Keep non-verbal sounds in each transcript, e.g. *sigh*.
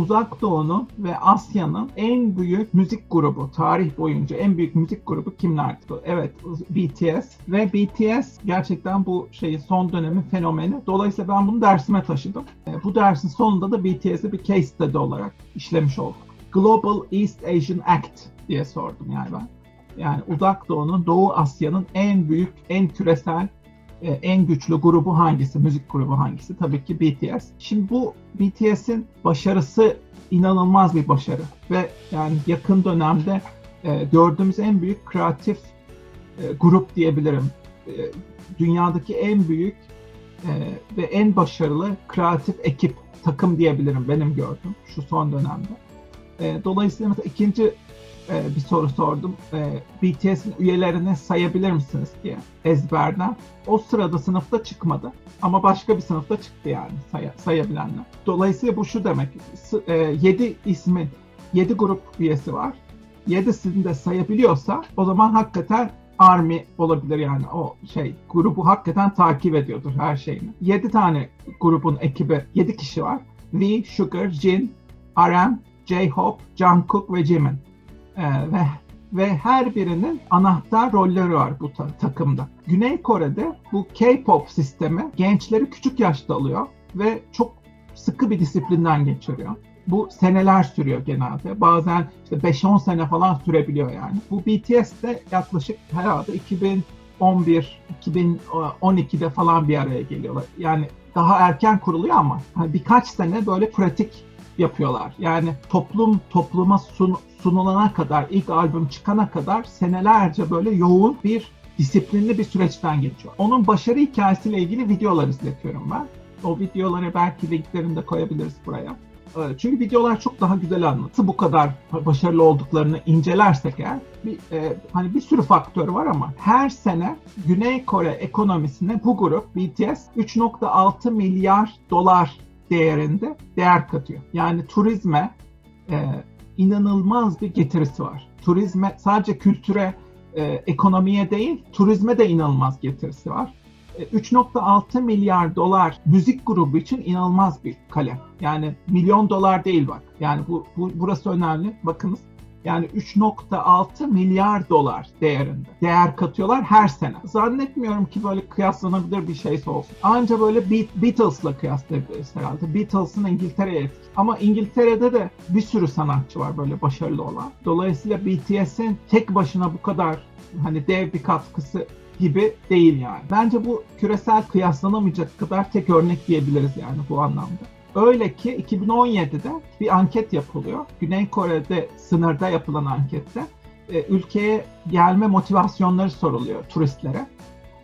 Uzak Doğu'nun ve Asya'nın en büyük müzik grubu, tarih boyunca en büyük müzik grubu kimlerdi? Evet, BTS ve BTS gerçekten bu şeyi son dönemin fenomeni. Dolayısıyla ben bunu dersime taşıdım. E, Bu dersin sonunda da BTS'i bir case study olarak işlemiş olduk. Global East Asian Act diye sordum yani ben. Yani Uzak Doğu'nun, Doğu Asya'nın en büyük, en küresel, en güçlü grubu hangisi? Müzik grubu hangisi? Tabii ki BTS. Şimdi bu BTS'in başarısı inanılmaz bir başarı ve yani yakın dönemde e, gördüğümüz en büyük kreatif e, grup diyebilirim. E, dünyadaki en büyük e, ve en başarılı kreatif ekip, takım diyebilirim benim gördüğüm şu son dönemde. E, dolayısıyla mesela ikinci e, bir soru sordum. E, BTS'in üyelerini sayabilir misiniz diye ezberden. O sırada sınıfta çıkmadı. Ama başka bir sınıfta çıktı yani say- sayabilenler. Dolayısıyla bu şu demek. 7 ismin 7 grup üyesi var. 7'sini de sayabiliyorsa o zaman hakikaten Army olabilir yani o şey grubu hakikaten takip ediyordur her şeyini. 7 tane grubun ekibi 7 kişi var. V, Sugar, Jin, RM, J-Hope, Jungkook ve Jimin. Ee, ve ve her birinin anahtar rolleri var bu ta- takımda. Güney Kore'de bu K-pop sistemi gençleri küçük yaşta alıyor ve çok sıkı bir disiplinden geçiriyor. Bu seneler sürüyor genelde. Bazen işte 5-10 sene falan sürebiliyor yani. Bu BTS de yaklaşık herhalde 2011, 2012'de falan bir araya geliyorlar. Yani daha erken kuruluyor ama hani birkaç sene böyle pratik yapıyorlar. Yani toplum topluma sun, sunulana kadar, ilk albüm çıkana kadar senelerce böyle yoğun bir disiplinli bir süreçten geçiyor. Onun başarı hikayesiyle ilgili videolar izletiyorum ben. O videoları belki linklerini de koyabiliriz buraya. Ee, Çünkü videolar çok daha güzel anlatır. Bu kadar başarılı olduklarını incelersek eğer bir, e, hani bir sürü faktör var ama her sene Güney Kore ekonomisine bu grup BTS 3.6 milyar dolar değerinde değer katıyor. Yani turizme e, inanılmaz bir getirisi var. Turizme sadece kültüre, e, ekonomiye değil, turizme de inanılmaz getirisi var. E, 3.6 milyar dolar müzik grubu için inanılmaz bir kalem. Yani milyon dolar değil bak. Yani bu, bu burası önemli. Bakınız yani 3.6 milyar dolar değerinde. Değer katıyorlar her sene. Zannetmiyorum ki böyle kıyaslanabilir bir şeyse olsun. Anca böyle Be- Beatles'la kıyaslayabiliriz herhalde. Beatles'ın İngiltere'ye etkisi. Ama İngiltere'de de bir sürü sanatçı var böyle başarılı olan. Dolayısıyla BTS'in tek başına bu kadar hani dev bir katkısı gibi değil yani. Bence bu küresel kıyaslanamayacak kadar tek örnek diyebiliriz yani bu anlamda. Öyle ki 2017'de bir anket yapılıyor. Güney Kore'de sınırda yapılan ankette e, ülkeye gelme motivasyonları soruluyor turistlere.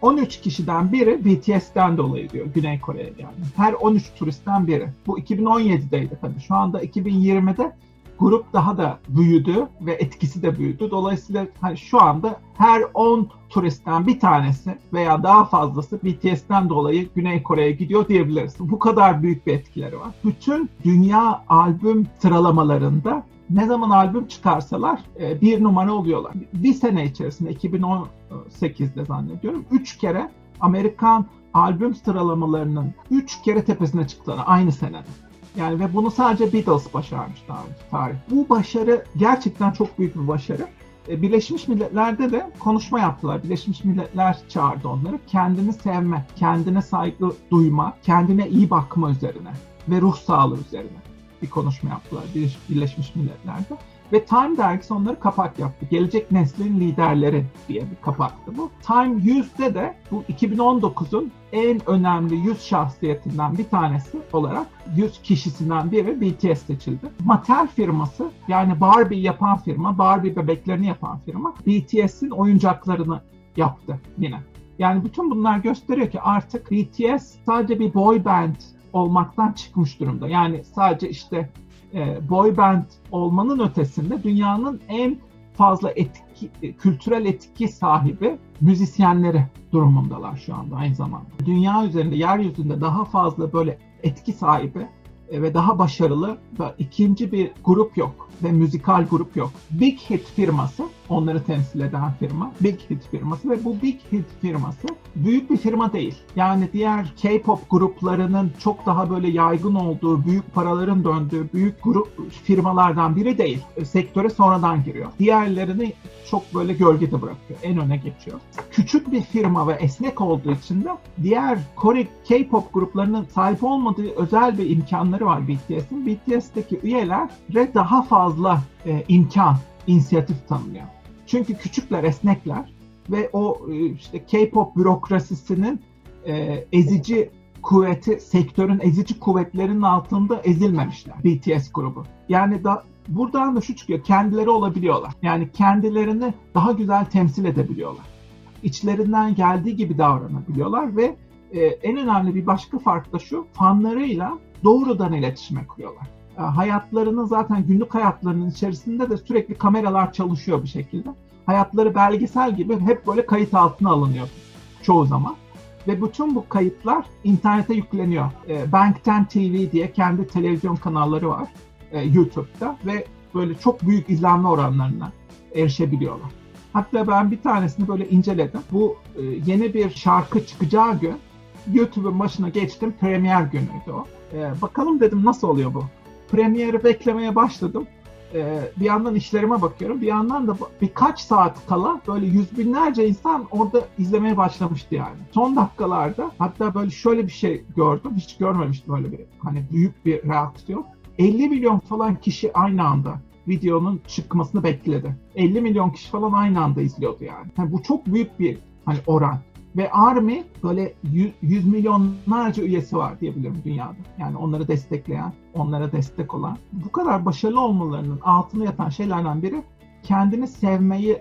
13 kişiden biri BTS'ten dolayı diyor Güney Kore'ye geldi. Her 13 turistten biri. Bu 2017'deydi tabii. Şu anda 2020'de grup daha da büyüdü ve etkisi de büyüdü. Dolayısıyla hani şu anda her 10 turistten bir tanesi veya daha fazlası BTS'ten dolayı Güney Kore'ye gidiyor diyebiliriz. Bu kadar büyük bir etkileri var. Bütün dünya albüm sıralamalarında ne zaman albüm çıkarsalar e, bir numara oluyorlar. Bir sene içerisinde 2018'de zannediyorum 3 kere Amerikan albüm sıralamalarının 3 kere tepesine çıktılar aynı senede. Yani ve bunu sadece Beatles başarmış tarih. Bu başarı gerçekten çok büyük bir başarı. E, Birleşmiş Milletler'de de konuşma yaptılar. Birleşmiş Milletler çağırdı onları. Kendini sevme, kendine saygı duyma, kendine iyi bakma üzerine ve ruh sağlığı üzerine bir konuşma yaptılar Bir- Birleşmiş Milletler'de. Ve Time dergisi onları kapak yaptı. Gelecek neslin liderleri diye bir kapaktı bu. Time 100'de de bu 2019'un en önemli 100 şahsiyetinden bir tanesi olarak 100 kişisinden biri BTS seçildi. Mattel firması yani Barbie yapan firma, Barbie bebeklerini yapan firma BTS'in oyuncaklarını yaptı yine. Yani bütün bunlar gösteriyor ki artık BTS sadece bir boy band olmaktan çıkmış durumda. Yani sadece işte e, boy band olmanın ötesinde dünyanın en fazla etki, e, kültürel etki sahibi müzisyenleri durumundalar şu anda aynı zamanda. Dünya üzerinde, yeryüzünde daha fazla böyle etki sahibi e, ve daha başarılı ikinci bir grup yok ve müzikal grup yok. Big Hit firması onları temsil eden firma. Big Hit firması ve bu Big Hit firması büyük bir firma değil. Yani diğer K-pop gruplarının çok daha böyle yaygın olduğu, büyük paraların döndüğü büyük grup firmalardan biri değil. E, Sektöre sonradan giriyor. Diğerlerini çok böyle gölgede bırakıyor. En öne geçiyor. Küçük bir firma ve esnek olduğu için de diğer Kore K-pop gruplarının sahip olmadığı özel bir imkanları var BTS'in. BTS'teki üyelere daha fazla e, imkan, inisiyatif tanınıyor. Çünkü küçükler, esnekler ve o e, işte K-pop bürokrasisinin e, ezici kuvveti, sektörün ezici kuvvetlerinin altında ezilmemişler BTS grubu. Yani da buradan da şu çıkıyor, kendileri olabiliyorlar. Yani kendilerini daha güzel temsil edebiliyorlar. İçlerinden geldiği gibi davranabiliyorlar ve e, en önemli bir başka fark da şu, fanlarıyla doğrudan iletişime kuruyorlar. E, hayatlarının zaten günlük hayatlarının içerisinde de sürekli kameralar çalışıyor bir şekilde. Hayatları belgesel gibi hep böyle kayıt altına alınıyor çoğu zaman. Ve bütün bu kayıtlar internete yükleniyor. E, Bank 10 TV diye kendi televizyon kanalları var e, YouTube'da ve böyle çok büyük izlenme oranlarına erişebiliyorlar. Hatta ben bir tanesini böyle inceledim. Bu yeni bir şarkı çıkacağı gün YouTube'un başına geçtim. Premier günüydü o. E, bakalım dedim nasıl oluyor bu? Premieri beklemeye başladım. E, bir yandan işlerime bakıyorum. Bir yandan da birkaç saat kala böyle yüz binlerce insan orada izlemeye başlamıştı yani. Son dakikalarda hatta böyle şöyle bir şey gördüm. Hiç görmemiştim böyle bir hani büyük bir reaksiyon. 50 milyon falan kişi aynı anda videonun çıkmasını bekledi. 50 milyon kişi falan aynı anda izliyordu yani. yani bu çok büyük bir hani oran. Ve ARMY böyle 100, 100 milyonlarca üyesi var diyebilirim dünyada. Yani onları destekleyen, onlara destek olan. Bu kadar başarılı olmalarının altına yatan şeylerden biri kendini sevmeyi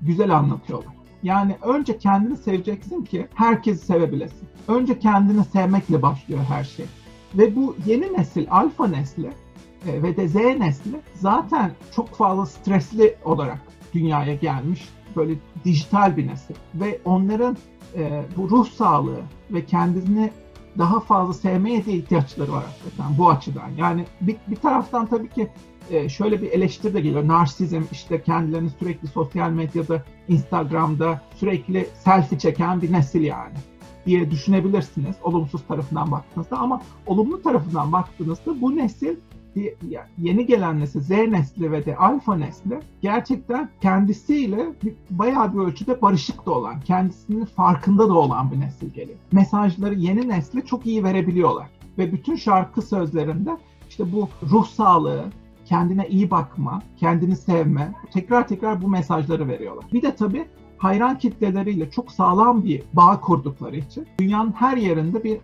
güzel anlatıyorlar. Yani önce kendini seveceksin ki herkesi sevebilesin. Önce kendini sevmekle başlıyor her şey. Ve bu yeni nesil, alfa nesli e, ve de Z nesli zaten çok fazla stresli olarak dünyaya gelmiş böyle dijital bir nesil ve onların e, bu ruh sağlığı ve kendini daha fazla sevmeye de ihtiyaçları var hakikaten bu açıdan. Yani bir, bir taraftan tabii ki e, şöyle bir eleştiri de geliyor. Narsizm işte kendilerini sürekli sosyal medyada, Instagram'da sürekli selfie çeken bir nesil yani diye düşünebilirsiniz olumsuz tarafından baktığınızda ama olumlu tarafından baktığınızda bu nesil yeni gelen nesil Z nesli ve de alfa nesli gerçekten kendisiyle bayağı bir ölçüde barışık da olan, kendisinin farkında da olan bir nesil geliyor. Mesajları yeni nesle çok iyi verebiliyorlar. Ve bütün şarkı sözlerinde işte bu ruh sağlığı, kendine iyi bakma, kendini sevme, tekrar tekrar bu mesajları veriyorlar. Bir de tabii hayran kitleleriyle çok sağlam bir bağ kurdukları için dünyanın her yerinde bir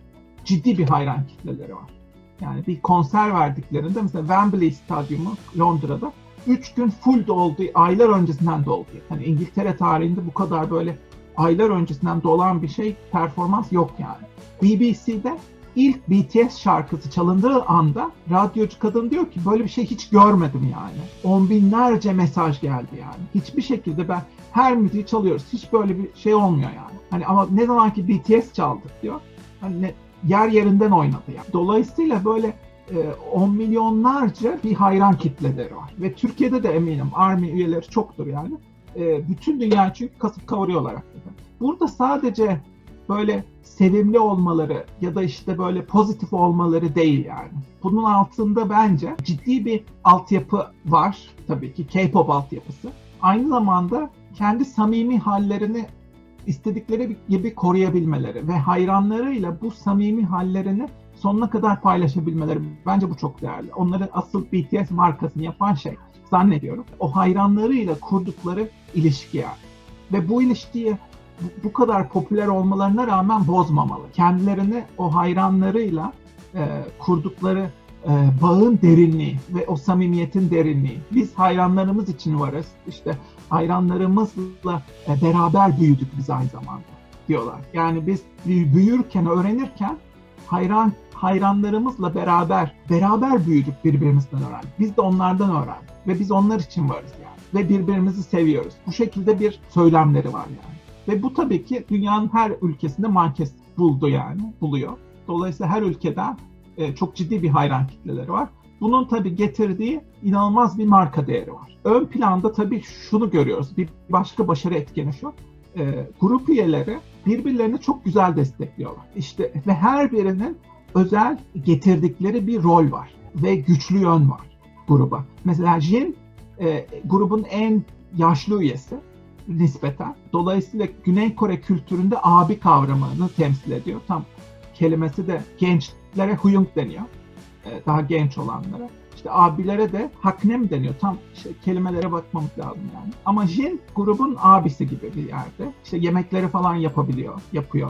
ciddi bir hayran kitleleri var. Yani bir konser verdiklerinde mesela Wembley Stadyumu Londra'da 3 gün full doldu, aylar öncesinden doldu. Hani İngiltere tarihinde bu kadar böyle aylar öncesinden dolan bir şey, performans yok yani. BBC'de ilk BTS şarkısı çalındığı anda radyocu kadın diyor ki böyle bir şey hiç görmedim yani. On binlerce mesaj geldi yani. Hiçbir şekilde ben her müziği çalıyoruz. Hiç böyle bir şey olmuyor yani. Hani ama ne zaman ki BTS çaldık diyor. Hani yer yerinden oynadı yani. Dolayısıyla böyle e, on milyonlarca bir hayran kitleleri var. Ve Türkiye'de de eminim ARMY üyeleri çoktur yani. E, bütün dünya çünkü kasıp kavuruyorlar hakikaten. Burada sadece böyle sevimli olmaları ya da işte böyle pozitif olmaları değil yani. Bunun altında bence ciddi bir altyapı var tabii ki K-pop altyapısı. Aynı zamanda kendi samimi hallerini istedikleri gibi koruyabilmeleri ve hayranlarıyla bu samimi hallerini sonuna kadar paylaşabilmeleri bence bu çok değerli. Onların asıl BTS markasını yapan şey zannediyorum o hayranlarıyla kurdukları ilişki yani. Ve bu ilişkiyi bu kadar popüler olmalarına rağmen bozmamalı. Kendilerini o hayranlarıyla e, kurdukları e, bağın derinliği ve o samimiyetin derinliği. Biz hayranlarımız için varız. İşte hayranlarımızla e, beraber büyüdük biz aynı zamanda diyorlar. Yani biz büyürken, öğrenirken hayran hayranlarımızla beraber beraber büyüdük birbirimizden öğrendik. Biz de onlardan öğrendik ve biz onlar için varız yani ve birbirimizi seviyoruz. Bu şekilde bir söylemleri var yani. Ve bu tabii ki dünyanın her ülkesinde mankes buldu yani, buluyor. Dolayısıyla her ülkeden e, çok ciddi bir hayran kitleleri var. bunun tabii getirdiği inanılmaz bir marka değeri var. Ön planda tabii şunu görüyoruz. Bir başka başarı etkeni şu. E, grup üyeleri birbirlerini çok güzel destekliyorlar. İşte ve her birinin özel getirdikleri bir rol var ve güçlü yön var gruba. Mesela Jin e, grubun en yaşlı üyesi nispeten. Dolayısıyla Güney Kore kültüründe abi kavramını temsil ediyor. Tam kelimesi de gençlere huyung deniyor. E, daha genç olanlara. İşte abilere de haknem deniyor. Tam işte kelimelere bakmamız lazım yani. Ama Jin grubun abisi gibi bir yerde. İşte yemekleri falan yapabiliyor, yapıyor.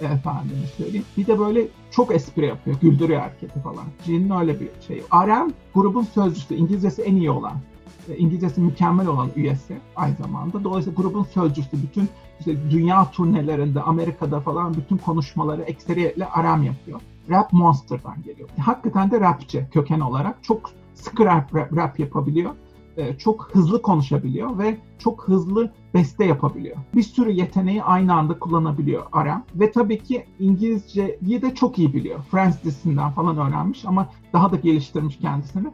Efendim söyleyeyim. Bir de böyle çok espri yapıyor, güldürüyor herkesi falan. Jin'in öyle bir şey. Arem grubun sözcüsü, İngilizcesi en iyi olan İngilizcesi mükemmel olan üyesi aynı zamanda. Dolayısıyla grubun sözcüsü bütün işte dünya turnelerinde, Amerika'da falan bütün konuşmaları ekseriyetle Aram yapıyor. Rap Monster'dan geliyor. Hakikaten de rapçi köken olarak çok sıkı rap, rap, rap yapabiliyor. Çok hızlı konuşabiliyor ve çok hızlı beste yapabiliyor. Bir sürü yeteneği aynı anda kullanabiliyor Aram. Ve tabii ki İngilizceyi de çok iyi biliyor. Friends dizisinden falan öğrenmiş ama daha da geliştirmiş kendisini.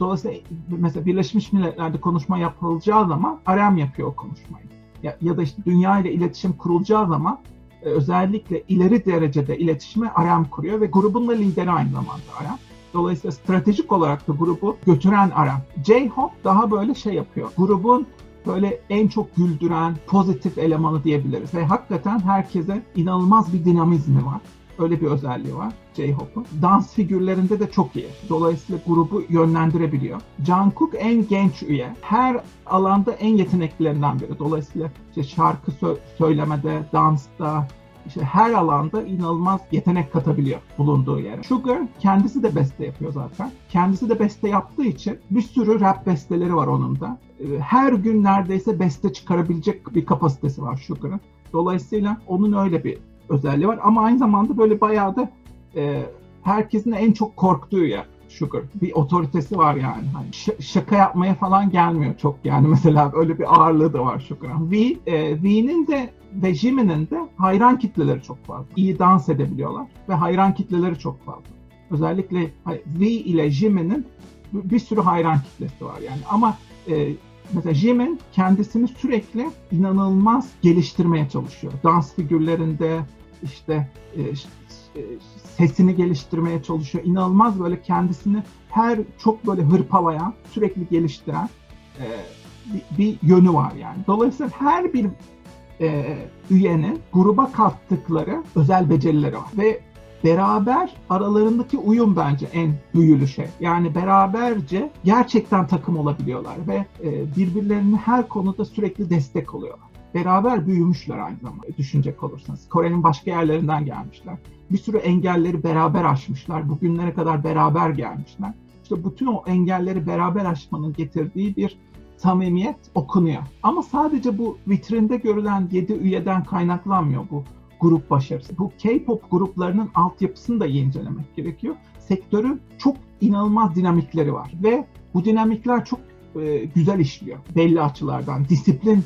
Dolayısıyla mesela Birleşmiş Milletler'de konuşma yapılacağı zaman Aram yapıyor o konuşmayı. Ya, ya da işte dünya ile iletişim kurulacağı zaman özellikle ileri derecede iletişime Aram kuruyor ve grubun da lideri aynı zamanda Aram. Dolayısıyla stratejik olarak da grubu götüren Aram. J-Hope daha böyle şey yapıyor. Grubun böyle en çok güldüren pozitif elemanı diyebiliriz. Ve hakikaten herkese inanılmaz bir dinamizmi var. Öyle bir özelliği var J-Hope'un. Dans figürlerinde de çok iyi. Dolayısıyla grubu yönlendirebiliyor. Jungkook en genç üye. Her alanda en yeteneklilerinden biri. Dolayısıyla işte şarkı sö- söylemede, dansta, işte her alanda inanılmaz yetenek katabiliyor bulunduğu yere. Sugar kendisi de beste yapıyor zaten. Kendisi de beste yaptığı için bir sürü rap besteleri var onun da. Her gün neredeyse beste çıkarabilecek bir kapasitesi var Sugar'ın. Dolayısıyla onun öyle bir özelliği var ama aynı zamanda böyle bayağı da e, herkesin en çok korktuğu ya Sugar. Bir otoritesi var yani. Hani şaka yapmaya falan gelmiyor çok yani *laughs* mesela öyle bir ağırlığı da var Sugar'ın. V, e, V'nin de ve Jimin'in de hayran kitleleri çok fazla. İyi dans edebiliyorlar ve hayran kitleleri çok fazla. Özellikle V ile Jimin'in bir sürü hayran kitlesi var yani ama e, mesela Jimin kendisini sürekli inanılmaz geliştirmeye çalışıyor. Dans figürlerinde işte e, sesini geliştirmeye çalışıyor. İnanılmaz böyle kendisini her çok böyle hırpalayan, sürekli geliştiren e, bir, bir yönü var yani. Dolayısıyla her bir e, üyenin gruba kattıkları özel becerileri var ve beraber aralarındaki uyum bence en büyülü şey. Yani beraberce gerçekten takım olabiliyorlar ve e, birbirlerine her konuda sürekli destek oluyorlar. Beraber büyümüşler aynı zamanda düşünecek olursanız. Kore'nin başka yerlerinden gelmişler. Bir sürü engelleri beraber aşmışlar. Bugünlere kadar beraber gelmişler. İşte bütün o engelleri beraber aşmanın getirdiği bir samimiyet okunuyor. Ama sadece bu vitrinde görülen 7 üyeden kaynaklanmıyor bu grup başarısı. Bu K-pop gruplarının altyapısını da incelemek gerekiyor. Sektörün çok inanılmaz dinamikleri var ve bu dinamikler çok e, güzel işliyor belli açılardan. Disiplinli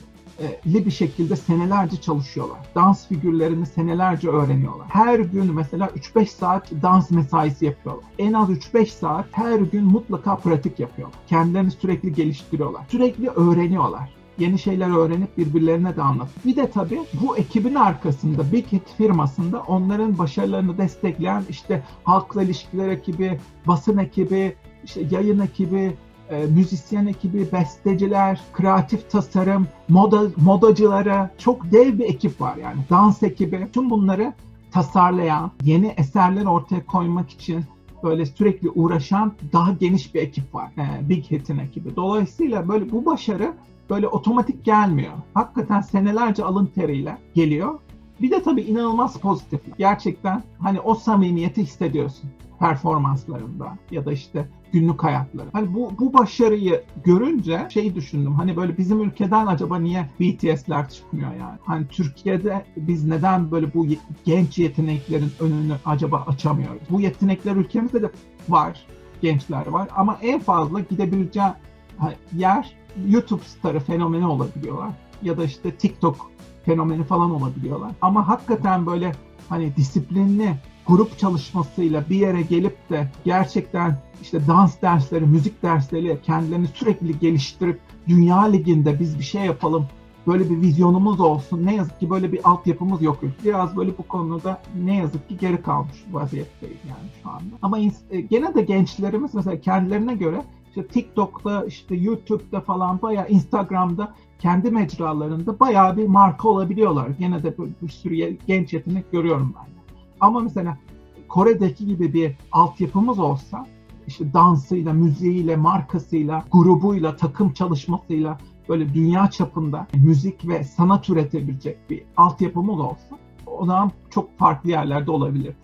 bir şekilde senelerce çalışıyorlar. Dans figürlerini senelerce öğreniyorlar. Her gün mesela 3-5 saat dans mesaisi yapıyorlar. En az 3-5 saat her gün mutlaka pratik yapıyorlar. Kendilerini sürekli geliştiriyorlar. Sürekli öğreniyorlar yeni şeyler öğrenip birbirlerine de anlat. Bir de tabii bu ekibin arkasında Big Hit firmasında onların başarılarını destekleyen işte halkla ilişkiler ekibi, basın ekibi, işte yayın ekibi, e, müzisyen ekibi, besteciler, kreatif tasarım, moda modacıları çok dev bir ekip var yani. Dans ekibi. Tüm bunları tasarlayan, yeni eserler ortaya koymak için böyle sürekli uğraşan daha geniş bir ekip var. E, Big Hit'in ekibi. Dolayısıyla böyle bu başarı böyle otomatik gelmiyor. Hakikaten senelerce alın teriyle geliyor. Bir de tabii inanılmaz pozitif. Gerçekten hani o samimiyeti hissediyorsun performanslarında ya da işte günlük hayatları. Hani bu, bu başarıyı görünce şey düşündüm. Hani böyle bizim ülkeden acaba niye BTS'ler çıkmıyor yani? Hani Türkiye'de biz neden böyle bu genç yeteneklerin önünü acaba açamıyoruz? Bu yetenekler ülkemizde de var. Gençler var ama en fazla gidebileceği yer YouTube starı fenomeni olabiliyorlar. Ya da işte TikTok fenomeni falan olabiliyorlar. Ama hakikaten böyle hani disiplinli grup çalışmasıyla bir yere gelip de gerçekten işte dans dersleri, müzik dersleriyle kendilerini sürekli geliştirip Dünya Ligi'nde biz bir şey yapalım, böyle bir vizyonumuz olsun. Ne yazık ki böyle bir altyapımız yok. Biraz böyle bu konuda ne yazık ki geri kalmış vaziyetteyiz yani şu anda. Ama e, gene de gençlerimiz mesela kendilerine göre işte TikTok'ta, işte YouTube'da falan bayağı Instagram'da kendi mecralarında bayağı bir marka olabiliyorlar. Gene de bir sürü genç yetenek görüyorum ben. Ama mesela Kore'deki gibi bir altyapımız olsa işte dansıyla, müziğiyle, markasıyla, grubuyla, takım çalışmasıyla böyle dünya çapında müzik ve sanat üretebilecek bir altyapımız olsa o zaman çok farklı yerlerde olabilir.